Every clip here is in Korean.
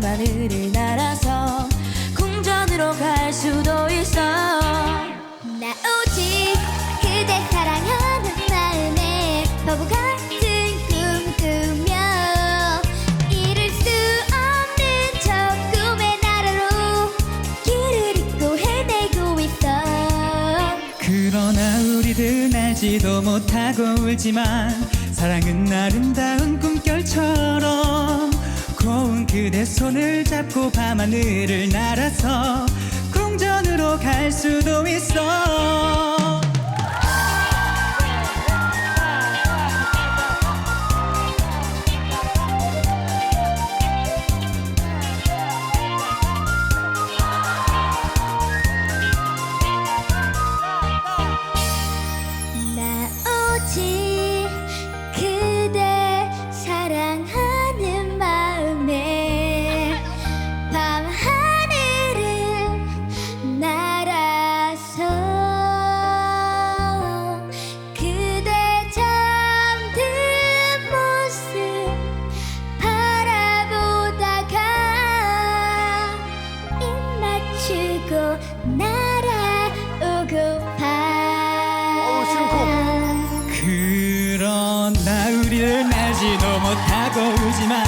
밤하늘을 날아서 궁전으로 갈 수도 있어. 나 오직 그대 사랑하는 마음에 바보 같은 꿈 꾸며 이룰 수 없는 저 꿈의 나라로 길을 잃고 헤매고 있어. 그러나 우리들 알지도 못하고 울지만 사랑은 아름다운 꿈결처럼 그대 손을 잡고 밤하늘을 날아서 궁전으로 갈 수도 있어 날아오고파 그러나 우리를 알지도 못하고 울지만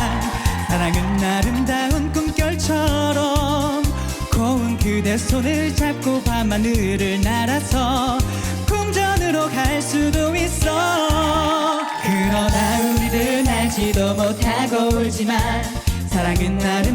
사랑은 아름다운 꿈결처럼 고운 그대 손을 잡고 밤하늘을 날아서 궁전으로 갈 수도 있어. 그러나 우리들 알지도 못하고 울지만 사랑은 아름